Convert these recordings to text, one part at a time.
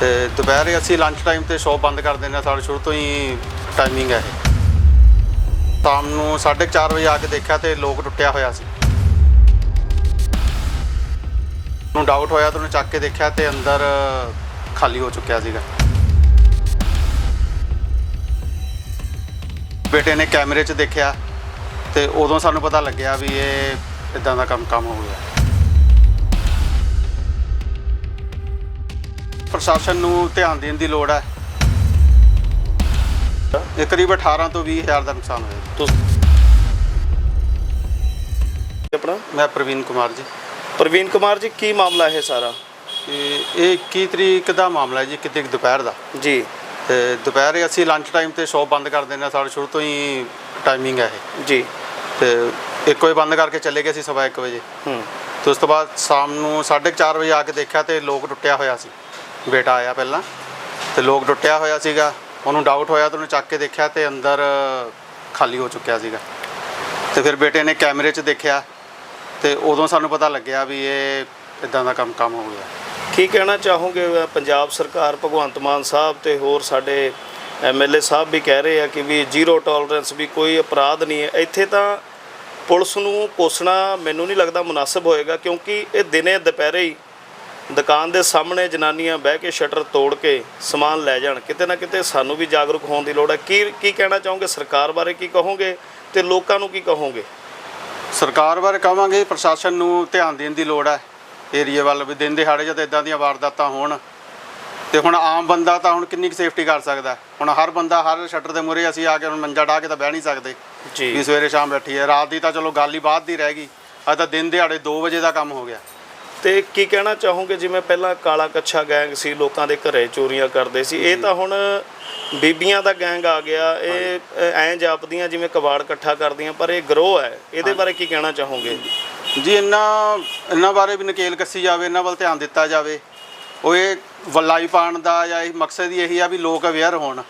ਤੇ ਦੁਪਹਿਰੇ ਅਸੀਂ ਲੰਚ ਟਾਈਮ ਤੇ ਸ਼ੋਪ ਬੰਦ ਕਰ ਦਿੰਦੇ ਹਾਂ, ਸਾਡੇ ਸ਼ੁਰੂ ਤੋਂ ਹੀ ਟਾਈਮਿੰਗ ਹੈ ਇਹ। ਸ਼ਾਮ ਨੂੰ 4:30 ਵਜੇ ਆ ਕੇ ਦੇਖਿਆ ਤੇ ਲੋਕ ਟੁੱਟਿਆ ਹੋਇਆ ਸੀ। ਨੂੰ ਡਾਊਟ ਹੋਇਆ ਤਾਂ ਉਹਨੇ ਚੱਕ ਕੇ ਦੇਖਿਆ ਤੇ ਅੰਦਰ ਖਾਲੀ ਹੋ ਚੁੱਕਿਆ ਸੀਗਾ। ਬੇਟੇ ਨੇ ਕੈਮਰੇ 'ਚ ਦੇਖਿਆ ਤੇ ਉਦੋਂ ਸਾਨੂੰ ਪਤਾ ਲੱਗਿਆ ਵੀ ਇਹ ਇਦਾਂ ਦਾ ਕੰਮ ਕੰਮ ਹੋ ਗਿਆ। ਪ੍ਰਸ਼ਾਸਨ ਨੂੰ ਧਿਆਨ ਦੇਣ ਦੀ ਲੋੜ ਹੈ। ਇਹ ਕਰੀਬ 18 ਤੋਂ 20 ਹਜ਼ਾਰ ਦਾ ਨੁਕਸਾਨ ਹੋਇਆ। ਤੁਸੀਂ ਆਪਣਾ? ਮੈਂ ਪ੍ਰਵੀਨ ਕੁਮਾਰ ਜੀ। ਪ੍ਰਵੀਨ ਕੁਮਾਰ ਜੀ ਕੀ ਮਾਮਲਾ ਹੈ ਸਾਰਾ? ਤੇ ਇਹ 21 ਤਰੀਕ ਦਾ ਮਾਮਲਾ ਹੈ ਜੀ ਕਿਤੇ ਕੁ ਦੁਪਹਿਰ ਦਾ। ਜੀ। ਤੇ ਦੁਪਹਿਰੇ ਅਸੀਂ ਲੰਚ ਟਾਈਮ ਤੇ ਸ਼ੋਪ ਬੰਦ ਕਰ ਦਿੰਦੇ ਹਾਂ ਸਾਡੇ ਸ਼ੁਰੂ ਤੋਂ ਹੀ ਟਾਈਮਿੰਗ ਹੈ ਇਹ। ਜੀ। ਤੇ 1 ਵਜੇ ਬੰਦ ਕਰਕੇ ਚਲੇ ਗਏ ਸੀ ਸਵਾ 1 ਵਜੇ। ਹੂੰ। ਤੇ ਉਸ ਤੋਂ ਬਾਅਦ ਸ਼ਾਮ ਨੂੰ 4:30 ਵਜੇ ਆ ਕੇ ਦੇਖਿਆ ਤੇ ਲੋਕ ਟੁੱਟਿਆ ਹੋਇਆ ਸੀ। ਬੇਟਾ ਆਇਆ ਪਹਿਲਾਂ ਤੇ ਲੋਕ ਟੁੱਟਿਆ ਹੋਇਆ ਸੀਗਾ ਉਹਨੂੰ ਡਾਊਟ ਹੋਇਆ ਤਾਂ ਉਹਨੂੰ ਚੱਕ ਕੇ ਦੇਖਿਆ ਤੇ ਅੰਦਰ ਖਾਲੀ ਹੋ ਚੁੱਕਿਆ ਸੀਗਾ। ਤੇ ਫਿਰ ਬੇਟੇ ਨੇ ਕੈਮਰੇ 'ਚ ਦੇਖਿਆ ਤੇ ਉਦੋਂ ਸਾਨੂੰ ਪਤਾ ਲੱਗਿਆ ਵੀ ਇਹ ਇਦਾਂ ਦਾ ਕੰਮ ਕੰਮ ਹੋ ਗਿਆ। ਕੀ ਕਹਿਣਾ ਚਾਹੋਗੇ ਅ, ਪੰਜਾਬ ਸਰਕਾਰ ਭਗਵੰਤ ਮਾਨ ਸਾਹਿਬ ਤੇ ਹੋਰ ਸਾਡੇ ਐਮਐਲਏ ਸਾਹਿਬ ਵੀ ਕਹਿ ਰਹੇ ਆ ਕਿ ਵੀ ਜ਼ੀਰੋ ਟੋਲਰੈਂਸ ਵੀ ਕੋਈ ਅਪਰਾਧ ਨਹੀਂ ਹੈ। ਇੱਥੇ ਤਾਂ ਪੁਲਿਸ ਨੂੰ ਕੋਸਣਾ ਮੈਨੂੰ ਨਹੀਂ ਲੱਗਦਾ ਮੁਨਾਸਬ ਹੋਏਗਾ ਕਿਉਂਕਿ ਇਹ ਦਿਨੇ ਦੁਪਹਿਰੇ ਹੀ ਦੁਕਾਨ ਦੇ ਸਾਹਮਣੇ ਜਨਾਨੀਆਂ ਬਹਿ ਕੇ ਸ਼ਟਰ ਤੋੜ ਕੇ ਸਮਾਨ ਲੈ ਜਾਣ। ਕਿਤੇ ਨਾ ਕਿਤੇ ਸਾਨੂੰ ਵੀ ਜਾਗਰੂਕ ਹੋਣ ਦੀ ਲੋੜ ਹੈ। ਕੀ ਕੀ ਕਹਿਣਾ ਚਾਹੋਗੇ? ਸਰਕਾਰ ਬਾਰੇ ਕੀ ਕਹੋਗੇ ਤੇ ਲੋਕਾਂ ਨੂੰ ਕੀ ਕਹੋਗੇ? ਸਰਕਾਰ ਬਾਰੇ ਕਹਾਂਗੇ ਪ੍ਰਸ਼ਾਸਨ ਨੂੰ ਧਿਆਨ ਦੇਣ ਦੀ ਲੋੜ ਹੈ। ਏਰੀਏ ਵੱਲ ਵੀ ਦਿਨ ਦਿਹਾੜੇ ਜਦ ਇਦਾਂ ਦੀਆਂ ਵਾਰਦਾਤਾਂ ਹੋਣ ਤੇ ਹੁਣ ਆਮ ਬੰਦਾ ਤਾਂ ਹੁਣ ਕਿੰਨੀ ਕੁ ਸੇਫਟੀ ਕਰ ਸਕਦਾ? ਹੁਣ ਹਰ ਬੰਦਾ ਹਰ ਸ਼ਟਰ ਦੇ ਮੂਹਰੇ ਅਸੀਂ ਆ ਕੇ ਹੁਣ ਮੰਜਾ ਢਾ ਕੇ ਤਾਂ ਬਹਿ ਨਹੀਂ ਸਕਦੇ। ਵੀ ਜੀ ਸਵੇਰੇ ਸ਼ਾਮ ਬੈਠੀ ਹੈ। ਰਾਤ ਦੀ ਤਾਂ ਚਲੋ ਗੱਲ ਹੀ ਬਾਅਦ ਦੀ ਰਹਿ ਗਈ। ਅੱਜ ਤਾਂ ਦਿਨ ਦਿਹਾੜੇ 2 ਵਜੇ ਦਾ ਕੰਮ ਹੋ ਗਿਆ। ਤੇ ਕੀ ਕਹਿਣਾ ਚਾਹੋਗੇ? ਜਿਵੇਂ ਪਹਿਲਾਂ ਕਾਲਾ ਕੱਛਾ ਗੈਂਗ ਸੀ ਲੋਕਾਂ ਦੇ ਘਰੇ ਚੋਰੀਆਂ ਕਰਦੇ ਸੀ ਇਹ ਤਾਂ ਹੁਣ ਬੀਬੀਆਂ ਦਾ ਗੈਂਗ ਆ ਗਿਆ। ਇਹ ਐਂ ਜਾਪਦੀਆਂ ਜਿਵੇਂ ਕਬਾੜ ਇਕੱਠਾ ਕਰਦੀਆਂ ਪਰ ਇਹ ਗਰੋਹ ਹੈ। ਇਹਦੇ ਬਾਰੇ ਕੀ ਕਹਿਣਾ ਚਾਹੋਗੇ? ਜੀ ਇਹਨਾਂ ਇਹਨਾਂ ਬਾਰੇ ਵੀ ਨਕੇਲ ਕੱਸੀ ਜਾਵੇ ਇਹਨਾਂ ਵੱਲ ਧਿਆਨ ਦਿੱਤਾ ਜਾਵੇ ਉਹ ਇਹ ਵਲਾਈ ਪਾਣ ਦਾ ਜਾਂ ਇਹ ਮਕਸਦ ਹੀ ਇਹੀ ਆ ਵੀ ਲੋਕ ਅਵੇਅਰ ਹੋਣ।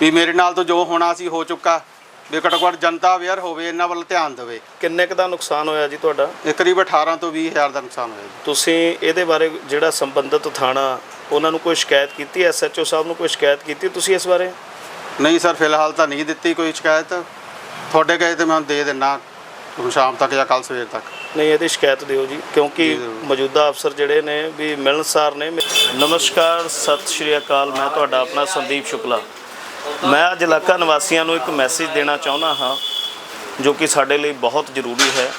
ਵੀ ਮੇਰੇ ਨਾਲ ਤੋਂ ਜੋ ਹੋਣਾ ਸੀ ਹੋ ਚੁੱਕਾ। ਵੀ ਘੱਟੋ ਘੱਟ ਜਨਤਾ ਅਵੇਅਰ ਹੋਵੇ ਇਹਨਾਂ ਵੱਲ ਧਿਆਨ ਦੇਵੇ। ਕਿੰਨੇ ਕੁ ਦਾ ਨੁਕਸਾਨ ਹੋਇਆ ਜੀ ਤੁਹਾਡਾ? ਇਹ ਕਰੀਬ 18 ਤੋਂ 20 ਹਜ਼ਾਰ ਦਾ ਨੁਕਸਾਨ ਹੋਇਆ ਜੀ। ਤੁਸੀਂ ਇਹਦੇ ਬਾਰੇ ਜਿਹੜਾ ਸੰਬੰਧਿਤ ਥਾਣਾ ਉਹਨਾਂ ਨੂੰ ਕੋਈ ਸ਼ਿਕਾਇਤ ਕੀਤੀ? ਐਸਐਚਓ ਸਾਹਿਬ ਨੂੰ ਕੋਈ ਸ਼ਿਕਾਇਤ ਕੀਤੀ ਤੁਸੀਂ ਇਸ ਬਾਰੇ? ਨਹੀਂ ਸਰ ਫਿਲਹਾਲ ਤਾਂ ਨਹੀਂ ਦਿੱਤੀ ਕੋਈ ਸ਼ਿਕਾਇਤ। ਤੁਹਾਡੇ ਕਹੇ ਤੇ ਮੈਂ ਦੇ ਦਿੰਨਾ ਹੁਣ ਸ਼ਾਮ ਤੱਕ ਜਾਂ ਕੱਲ ਸਵੇਰ ਤੱਕ। ਨਹੀਂ ਇਹਦੀ ਸ਼ਿਕਾਇਤ ਦਿਓ ਜੀ ਕਿਉਂਕਿ। ਮੌਜੂਦਾ ਅਫਸਰ ਜਿਹੜੇ ਨੇ ਵੀ ਮਿਲਣਸਾਰ ਨੇ। ਨਮਸਕਾਰ ਸਤਿ ਸ਼੍ਰੀ ਅਕਾਲ ਮੈਂ ਤੁਹਾਡਾ ਆਪਣਾ ਸੰਦੀਪ ਸ਼ੁਕਲਾ। ਮੈਂ ਅੱਜ ਇਲਾਕਾ ਨਿਵਾਸੀਆਂ ਨੂੰ ਇੱਕ ਮੈਸੇਜ ਦੇਣਾ ਚਾਹੁੰਦਾ ਹਾਂ, ਜੋ ਕਿ ਸਾਡੇ ਲਈ ਬਹੁਤ ਜ਼ਰੂਰੀ ਹੈ।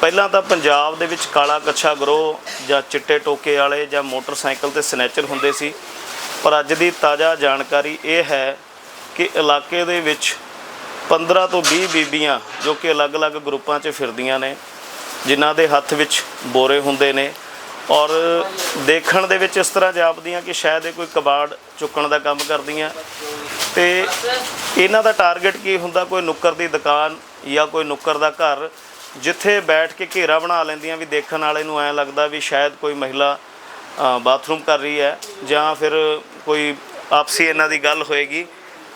ਪਹਿਲਾਂ ਤਾਂ ਪੰਜਾਬ ਦੇ ਵਿੱਚ ਕਾਲਾ ਕੱਛਾ ਗਰੋਹ ਜਾਂ ਚਿੱਟੇ ਟੋਕੇ ਵਾਲੇ ਜਾਂ ਮੋਟਰਸਾਈਕਲ ਤੇ ਸਨੈਚਰ ਹੁੰਦੇ ਸੀ। ਪਰ ਅੱਜ ਦੀ ਤਾਜ਼ਾ ਜਾਣਕਾਰੀ ਇਹ ਹੈ ਕਿ ਇਲਾਕੇ ਦੇ ਵਿੱਚ 15 ਤੋਂ 20 ਬੀਬੀਆਂ, ਜੋ ਕਿ ਅਲੱਗ-ਅਲੱਗ ਗਰੁੱਪਾਂ 'ਚ ਫਿਰਦੀਆਂ ਨੇ, ਜਿਨ੍ਹਾਂ ਦੇ ਹੱਥ ਵਿੱਚ ਬੋਰੇ ਹੁੰਦੇ ਨੇ। ਔਰ ਦੇਖਣ ਦੇ ਵਿੱਚ ਇਸ ਤਰ੍ਹਾਂ ਜਾਪਦੀਆਂ ਕਿ ਸ਼ਾਇਦ ਇਹ ਕੋਈ ਕਬਾੜ ਚੁੱਕਣ ਦਾ ਕੰਮ ਕਰਦੀਆਂ। ਤੇ ਇਹਨਾਂ ਦਾ ਟਾਰਗੇਟ ਕੀ ਹੁੰਦਾ? ਕੋਈ ਨੁੱਕਰ ਦੀ ਦੁਕਾਨ ਜਾਂ ਕੋਈ ਨੁੱਕਰ ਦਾ ਘਰ ਜਿੱਥੇ ਬੈਠ ਕੇ ਘੇਰਾ ਬਣਾ ਲੈਂਦੀਆਂ ਵੀ ਦੇਖਣ ਵਾਲੇ ਨੂੰ ਐਂ ਲੱਗਦਾ ਵੀ ਸ਼ਾਇਦ ਕੋਈ ਮਹਿਲਾ ਬਾਥਰੂਮ ਕਰ ਰਹੀ ਹੈ ਜਾਂ ਫਿਰ ਕੋਈ ਆਪਸੀ ਇਹਨਾਂ ਦੀ ਗੱਲ ਹੋਏਗੀ।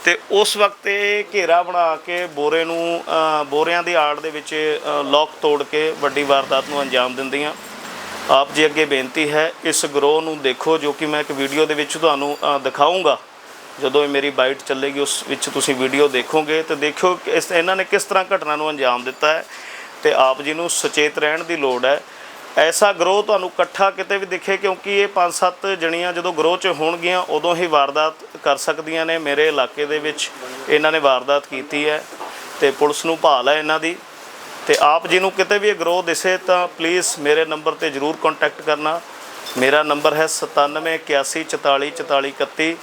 ਤੇ ਉਸ ਵਕਤ ਇਹ ਘੇਰਾ ਬਣਾ ਕੇ ਬੋਰੇ ਨੂੰ ਬੋਰਿਆਂ ਦੀ ਆੜ ਦੇ ਵਿੱਚ ਅ, ਲੋਕ ਤੋੜ ਕੇ ਵੱਡੀ ਵਾਰਦਾਤ ਨੂੰ ਅੰਜਾਮ ਦਿੰਦੀਆਂ। ਆਪ ਜੀ ਅੱਗੇ ਬੇਨਤੀ ਹੈ ਇਸ ਗਰੋਹ ਨੂੰ ਦੇਖੋ ਜੋ ਕਿ ਮੈਂ ਇੱਕ ਵੀਡੀਓ ਦੇ ਵਿੱਚ ਤੁਹਾਨੂੰ ਅ, ਦਿਖਾਊਂਗਾ। ਜਦੋਂ ਇਹ ਮੇਰੀ ਬਾਈਟ ਚੱਲੇਗੀ ਉਸ ਵਿੱਚ ਤੁਸੀਂ ਵੀਡੀਓ ਦੇਖੋਗੇ ਤੇ ਦੇਖਿਓ ਇਸ ਇਹਨਾਂ ਨੇ ਕਿਸ ਤਰ੍ਹਾਂ ਘਟਨਾ ਨੂੰ ਅੰਜਾਮ ਦਿੱਤਾ ਹੈ ਤੇ ਆਪ ਜੀ ਨੂੰ ਸੁਚੇਤ ਰਹਿਣ ਦੀ ਲੋੜ ਹੈ। ਐਸਾ ਗਰੋਹ ਤੁਹਾਨੂੰ ਇਕੱਠਾ ਕਿਤੇ ਵੀ ਦਿਖੇ ਕਿਉਂਕਿ ਇਹ ਪੰਜ ਸੱਤ ਜਣੀਆਂ ਜਦੋਂ ਗਰੋਹ 'ਚ ਹੋਣਗੀਆਂ ਉਦੋਂ ਹੀ ਵਾਰਦਾਤ ਕਰ ਸਕਦੀਆਂ ਨੇ। ਮੇਰੇ ਇਲਾਕੇ ਦੇ ਵਿੱਚ ਇਹਨਾਂ ਨੇ ਵਾਰਦਾਤ ਕੀਤੀ ਹੈ ਤੇ ਪੁਲਿਸ ਨੂੰ ਭਾਲ ਹੈ ਇਹਨਾਂ ਦੀ। ਤੇ ਆਪ ਜੀ ਨੂੰ ਕਿਤੇ ਵੀ ਇਹ ਗਰੋਹ ਦਿਸੇ ਤਾਂ ਪਲੀਜ਼ ਮੇਰੇ ਨੰਬਰ ਤੇ ਜਰੂਰ ਕੰਟੈਕਟ ਕਰਨਾ ਮੇਰਾ ਨੰਬਰ ਹੈ 9781444431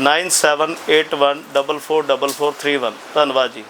9781444431 ਧੰਨਵਾਦ ਜੀ